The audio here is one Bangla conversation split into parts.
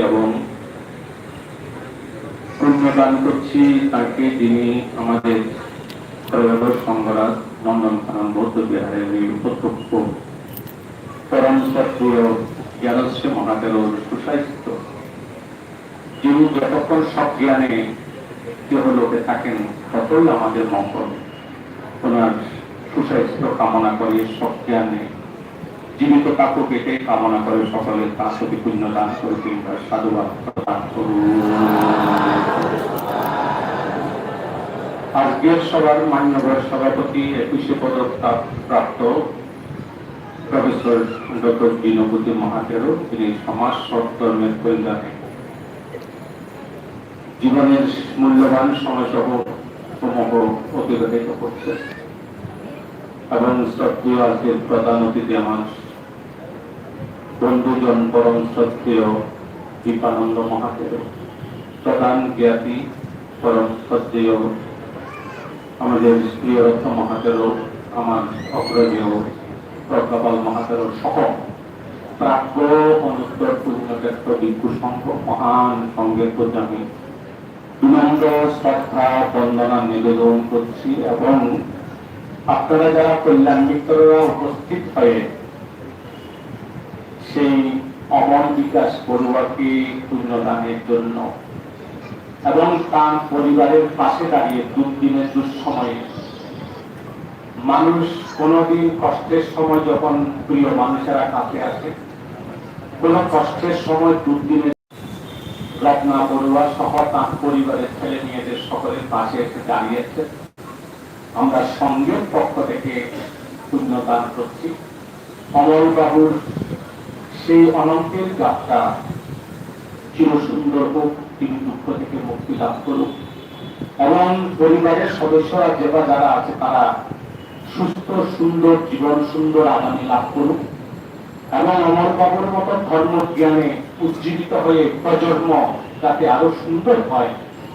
এবং পুণ্যদান করছি তাকে যিনি আমাদের পরম যিনি যতক্ষণ সব জ্ঞানে কেহ লোকে থাকেন, ততই আমাদের মঙ্গল। ওনার সুস্বাস্থ্য কামনা করে সব জ্ঞানে জীবিত কাকু কেটে কামনা করে সকলের তার প্রতি পুণ্য দান করে তিনি তার সাধুবাদ প্রদান করুন। আজকের সবার মান্যবর সভাপতি একুশে পদক প্রাপ্ত প্রফেসর ডক্টর দীনপতি মহাতেরও তিনি সমাজ সৎকর্মের কল্যাণে জীবনের মূল্যবান সময়সহ সমূহ অতিবাহিত করছে। এবং শ্রদ্ধেয় আজকের প্রধান অতিথি আমার বন্ধুজন পরম শ্রদ্ধেয় দীপানন্দ মহাদেব। প্রধান জ্ঞাতি পরম শ্রদ্ধেয় আমাদের প্রিয় রত্ন মহাতের আমার অগ্রজীয় প্রজ্ঞাপাল মহাতের সহ প্রাপ্য অনুত্তর মহান সঙ্গের প্রতি আমি শ্রদ্ধা বন্দনা নিবেদন করছি এবং আপনারা যারা কল্যাণ মিত্ররা উপস্থিত হয়ে সেই অমর বিকাশ বড়ুয়াকে পুণ্যদানের জন্য এবং তার পরিবারের পাশে দাঁড়িয়ে দুর্দিনের দুঃসময়ে। মানুষ কোনোদিন কষ্টের সময় যখন প্রিয় মানুষেরা কাছে আসে, কোন কষ্টের সময় দুর্দিনে রত্না বড়ুয়া সহ তার পরিবারের ছেলে মেয়েদের সকলের পাশে এসে দাঁড়িয়েছে। আমরা সঙ্গের পক্ষ থেকে পুণ্যদান করছি। অমল বাবুর সেই অনন্তের যাত্রা চির সুন্দর হোক, তিনি দুঃখ থেকে মুক্তি লাভ করুক। এবং পরিবারের সদস্যরা যেবা যারা আছে, তারা সুস্থ, সুন্দর, জীবন সুন্দর আগামী লাভ করুক। এবং অমর বাবুর মতো ধর্ম জ্ঞানে উজ্জীবিত হয়ে প্রজন্ম যাতে আরও সুন্দর হয়,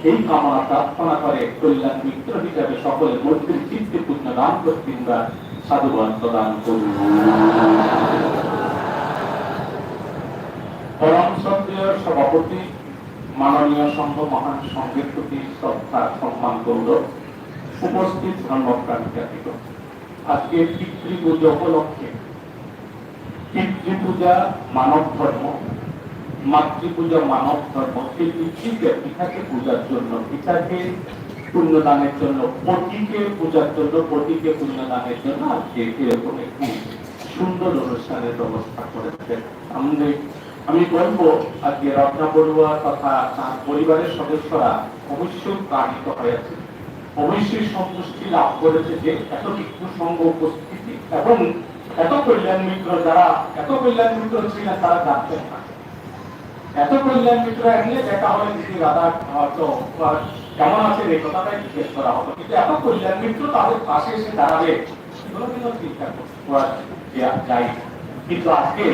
এই কামনা প্রার্থনা করে কল্যাণ মিত্র হিসাবে সকলের মধ্যে চিত্তে পুণ্য, দান করতেন সাধুবাদ প্রদান করুন। পরম সক্রিয় সভাপতি, মাননীয় সংঘ মহান সংঘের প্রতি শ্রদ্ধা, সম্মান করল উপস্থিত ধর্মপ্রাণ জাতিক আজকে পিতৃ পুজো উপলক্ষে পিতৃপূজা মানব ধর্ম, মাতৃপূজা মানব ধর্ম, সেই পিতৃকে, পিতাকে পূজার জন্য, পিতাকে পুণ্যদানের জন্য, পতিকে পূজার জন্য, পতিকে পুণ্যদানের জন্য আজকে এরকম একটি সুন্দর অনুষ্ঠানের ব্যবস্থা করেছে আমাদের আমি বলব, আজকে রত্না বড়ুয়া তথা তার পরিবারের সদস্যরা অবশ্যই প্রাণিত হয়েছে। অবশ্যই সন্তুষ্টি লাভ করেছে যে এত ভিক্ষু সংঘ উপস্থিতি এবং এত কল্যাণ মিত্র যারা, এত কল্যাণ মিত্র ছিলেন তারা জানতেন না এত কল্যাণ মিত্র এলে দেখা হয় যদি রাধা হয়তো কেমন আছে এই কথাটাই জিজ্ঞেস করা হতো কিন্তু এত কল্যাণ মিত্র তাদের পাশে এসে দাঁড়াবে কোনোদিনও চিন্তা করা যায়। কিন্তু আজকে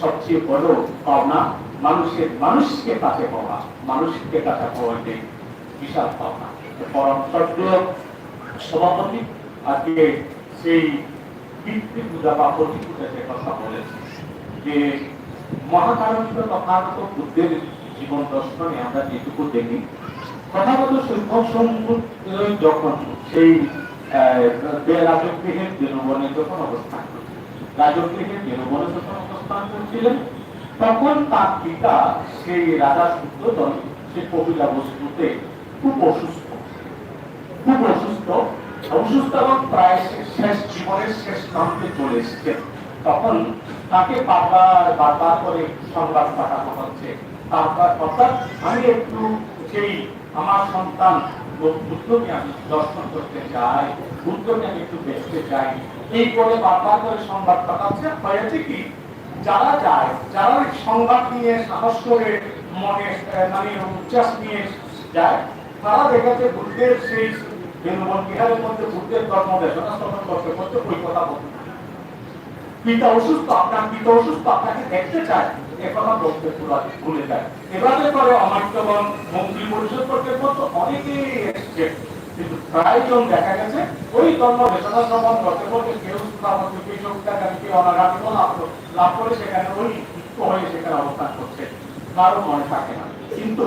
সবচেয়ে বড় পাওনা। মানুষের, মানুষকে কাছে পাওয়া, মানুষকে কাছে পাওয়া এটাই বিশাল পাওনা। পরম সভাপতি আজকে সেই পিতৃ পূজা বা প্রতি পূজা যে কথা বলেছে, যে মহাকারণিক তথাগত বুদ্ধের জীবন দর্শনে আমরা যেটুকু দেখি শিক্ষক সম্মুখ যখন সেই রাজগৃহের জনগণে যখন অবস্থান করছিলেন রাজগৃহের জনগণে যখন অবস্থান করছিলেন, তখন তার পিতা সেই রাজা শুদ্ধদল সে কপিলা বস্তুতে খুব অসুস্থ। খুব অসুস্থ অসুস্থ এবং প্রায় শেষ জীবনের শেষ প্রান্তে চলে এসেছেন। তখন তাকে বারবার বারবার করে সংবাদ পাঠানো হচ্ছে। তারপর অর্থাৎ আমি একটু সেই আমার সন্তান বুদ্ধকে আমি দর্শন করতে চাই, বুদ্ধকে আমি একটু দেখতে চাই। এই করে বারবার করে সংবাদ পাঠাচ্ছে। হয়েছে কি? যারা যায়, যারা সংবাদ নিয়ে সাহস করে মনে মানে উচ্ছ্বাস নিয়ে যায়, তারা দেখেছে বুদ্ধের সেই বিহারের মধ্যে বুদ্ধের ধর্ম দেশনা স্থাপন করতে করতে ওই কথা বলতে পিতা অসুস্থ, আপনার পিতা অসুস্থ, আপনাকে দেখতে চায়। একথা বলতে ভুলে যায় মন্ত্রী পরিষদ করতে করতে অনেকেই এসছে কিন্তু প্রায়জন দেখা গেছে ওই ধর্ম করতে কেউ আমাকে কেউ লাভ করে সেখানে ওই হয়ে সেখানে অবস্থান করছে কারও মনে থাকে না কিন্তু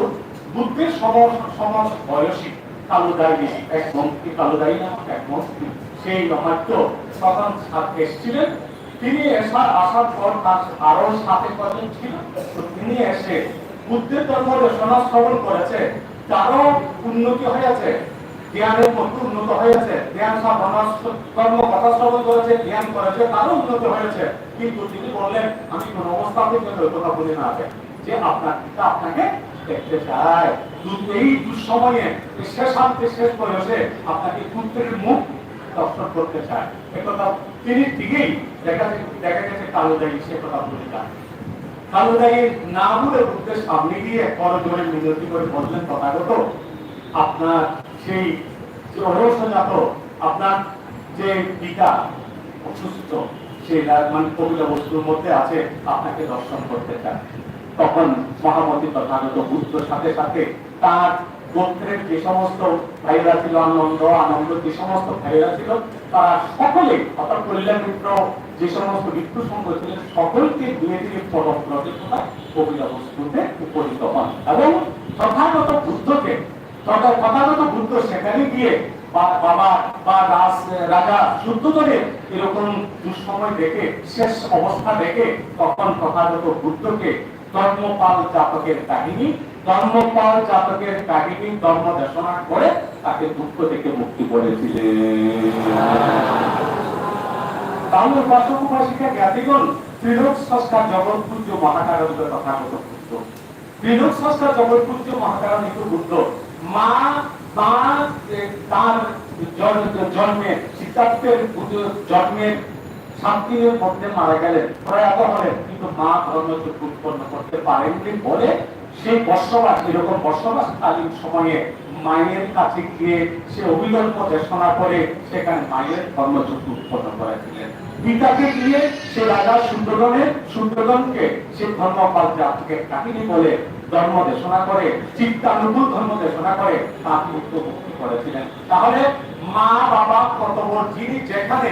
বুদ্ধের সমাজ সমাজ বয়সী কালুদায়ী এক মন্ত্রী কালুদায়ী নামক এক মন্ত্রী, সেই অমাত্য তখন এসেছিলেন। তিনি এসার আসার পর তার আরও সাথে কজন ছিল? তিনি এসে বুদ্ধের ধর্ম রচনা শ্রবণ করেছে, তারও উন্নতি হয়েছে, জ্ঞানের মধ্যে উন্নত হয়েছে, জ্ঞান কর্ম কথা শ্রবণ করেছে, জ্ঞান করেছে, তারও উন্নত হয়েছে। কিন্তু তিনি বললেন, আমি কোন অবস্থাতে ওই কথা বলি না যে আপনার পিতা আপনাকে দেখতে চায়। এই দুঃসময়ে শেষান্তে শেষ বয়সে আপনাকে পুত্রের মুখ দর্শন করতে চায়। একথা তিনি ঠিকই দেখা দেখা গেছে কালো দায়ী সে কথা বলে যান কালো দায়ী না বলে বুদ্ধের সামনে গিয়ে বড় জোরে মিনতি করে বললেন তথাগত, আপনার সেই রহস্যজাত আপনার যে পিতা অসুস্থ সেই মানে কবিতা বস্তুর মধ্যে আছে, আপনাকে দর্শন করতে চায়। তখন মহামতি তথাগত বুদ্ধ সাথে সাথে তার গোত্রের যে সমস্ত ভাইরা ছিল, আনন্দ আনন্দ যে সমস্ত ভাইরা ছিল তারা সকলে, অর্থাৎ কল্যাণ মিত্র যে সমস্ত মৃত্যু সংঘ ছিলেন, সকলকে কথা কবিতা বস্তুতে উপনীত হন। এবং তথাগত বুদ্ধকে তথাগত বুদ্ধ সেখানে গিয়ে বা- বাবা বা রাজ, রাজা এরকম দুঃসময় দেখে, শেষ অবস্থা দেখে তখন তথাগত বুদ্ধকে ধর্মপাল জাতকের কাহিনী, ধর্মপাল জাতকের কাহিনী ধর্ম দেশনা করে তাকে দুঃখ থেকে মুক্তি করেছিলেন জ্ঞাতিগণ, ত্রিলোক সংস্কার জগৎ পূজ্য তথাগত বুদ্ধ ত্রিলোক সংস্কার জগৎ পূজ্য মহাকারণ্য বুদ্ধ। মা মা তার জন- জন্মে সিদ্ধার্থের জন্মের দিনের মধ্যে মারা গেলেন, প্রয়াত হলেন। কিন্তু মা ধর্মচক্ষু উৎপন্ন করতে পারেননি বলে সেই বসবাস, এরকম বসবাসকালীন সময়ে মায়ের কাছে গিয়ে সে অবিলম্ব দেশনা করে সেখানে মায়ের ধর্মচক্ষু উৎপন্ন করেছিলেন। পিতাকে গিয়ে সে রাজা সুন্দরগণের সুন্দরগণকে সে ধর্মপাল জাতকে কাহিনী বলে ধর্ম দেশনা করে, চিত্তানুকূল ধর্ম দেশনা করে তাকে করেছিলেন। তাহলে মা বাবা কর্তব্য যিনি যেখানে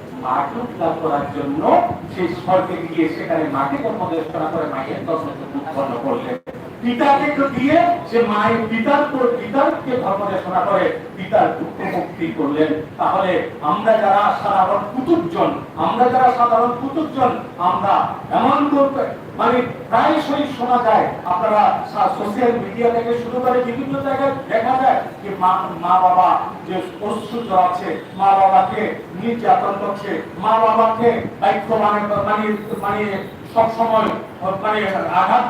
করার জন্য সেই গিয়ে সেখানে করে মায়ের দর্শনকে উৎপন্ন করলেন। পিতাকে দিয়ে মায়ের পিতার ধর্মদেশনা করে পিতার দুঃখ মুক্তি করলেন। তাহলে আমরা যারা সাধারণ কুতুবজন, আমরা যারা সাধারণ কুতুবজন, আমরা এমন করতে মানে প্রায়শই শোনা যায়, আপনারা সোশ্যাল মিডিয়া থেকে শুরু করে বিভিন্ন জায়গায় দেখা যায় যে মা বাবা যে অশ্রু আছে মা বাবাকে নির্যাতন করছে মা বাবাকে দায়িত্ব মানে মানে মানে সব মানে আঘাত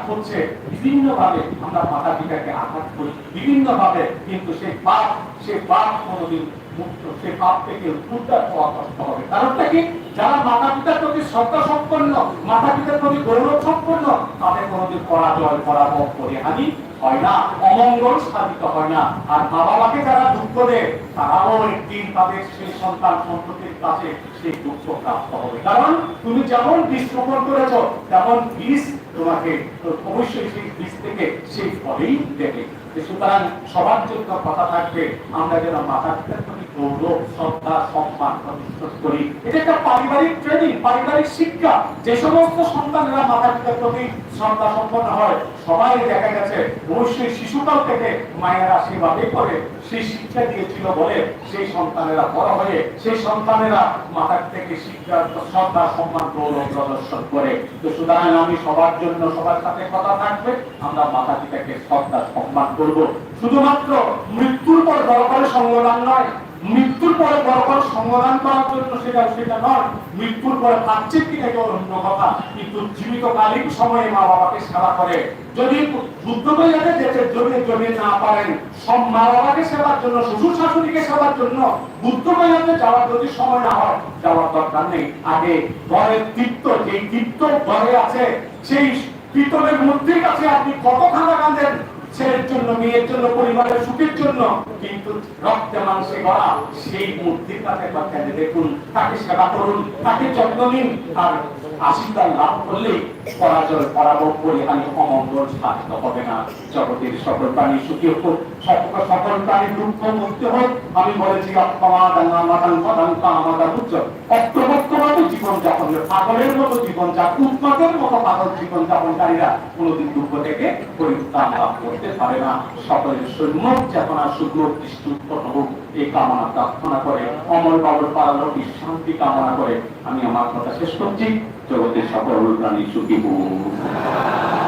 বিভিন্ন ভাবে আমরা মাতা পিতাকে আঘাত করি। বিভিন্ন ভাবে কিন্তু সেই পাপ সেই পাপ কোনোদিন মুক্ত, সেই পাপ থেকে উদ্ধার কষ্ট হবে। কারণটা কি? যারা মাতা পিতার প্রতি শ্রদ্ধা সম্পন্ন মাতা পিতার প্রতি গৌরব পরাজয় পরাভব পরিহানি হয় না, অমঙ্গল সাধিত হয় না। আর বাবা মাকে যারা দুঃখ দেয়, তারাও একদিন তাদের সেই সন্তান সন্ততির কাছে সেই দুঃখ প্রাপ্ত হবে। কারণ তুমি যেমন বীজ রোপণ করেছ, তেমন বীজ তোমাকে অবশ্যই সেই বীজ থেকে সেই ফলেই দেবে। সুতরাং সবার জন্য কথা থাকবে, আমরা যেন মাতা প্রতি গৌরব, শ্রদ্ধা, সম্মান করি। এটা একটা পারিবারিক ট্রেনিং পারিবারিক শিক্ষা। যে সমস্ত প্রতি সম্পন্ন হয়, সবাই দেখা গেছে, অবশ্যই শিশুকাল থেকে মায়েরা সেভাবে করে। সেই শিক্ষা দিয়েছিল বলে সেই সন্তানেরা বড় হয়ে সেই সন্তানেরা মাতার থেকে শিক্ষা শ্রদ্ধা, সম্মান, গৌরব প্রদর্শন করে। তো সুতরাং আমি সবার জন্য সবার সাথে কথা থাকবে, আমরা মাতা পিতাকে শ্রদ্ধা, সম্মান করব। শুধুমাত্র মৃত্যুর পর দরকারের সংগ্রাম নয় মৃত্যুর পরে বড় সমাধান করার জন্য সেটা সেটা নয়। মৃত্যুর পরে পাচ্ছেন কিনা এটা অন্য কথা। কিন্তু জীবিতকালীন সময়ে মা বাবাকে সেবা করে। যদি বুদ্ধ বইয়াতে যেতে জমে জমে না পারেন, সব মা বাবাকে সেবার জন্য, শ্বশুর শাশুড়িকে সেবার জন্য, বুদ্ধ বইয়াতে যাওয়ার যদি সময় না হয়, যাওয়ার দরকার নেই। আগে ঘরের তৃপ্ত যেই তৃপ্ত ঘরে আছে, সেই পিতলের মূর্তির কাছে আপনি কত খানা কাঁদেন? ছেলের জন্য, মেয়ের জন্য, পরিবারের সুখের জন্য, কিন্তু রক্তে মাংসে গড়া সেই মূর্তির কাছে বাচ্চাদের দেখুন, তাকে সেবা করুন, তাকে যত্ন নিন, আর আশীর্বাদ লাভ করলেই পরাজয় পরাভব পরিহানি অমঙ্গল সাধিত হবে না। জগতের সকল প্রাণী সুখী হোক সকল সকল প্রাণী দুঃখ মুক্তি হোক। আমি বলেছি অক্ষমা দাঙ্গা মাতাং পদাং কামাদা উচ্চ অপ্রবর্তবাদী জীবন যাপনের পাগলের মতো উন্মাদের মতো পাগল জীবন যাপনকারীরা কোনোদিন দুঃখ থেকে পরিত্রাণ লাভ করতে পারে না। সকলের সৈন্য চেতনা দৃষ্টি উৎপন্ন হোক, এই কামনা প্রার্থনা করে, অমল কামনা করে। আমি আমার কথা শেষ করছি। জগতের সকল প্রাণী সুখী হোক।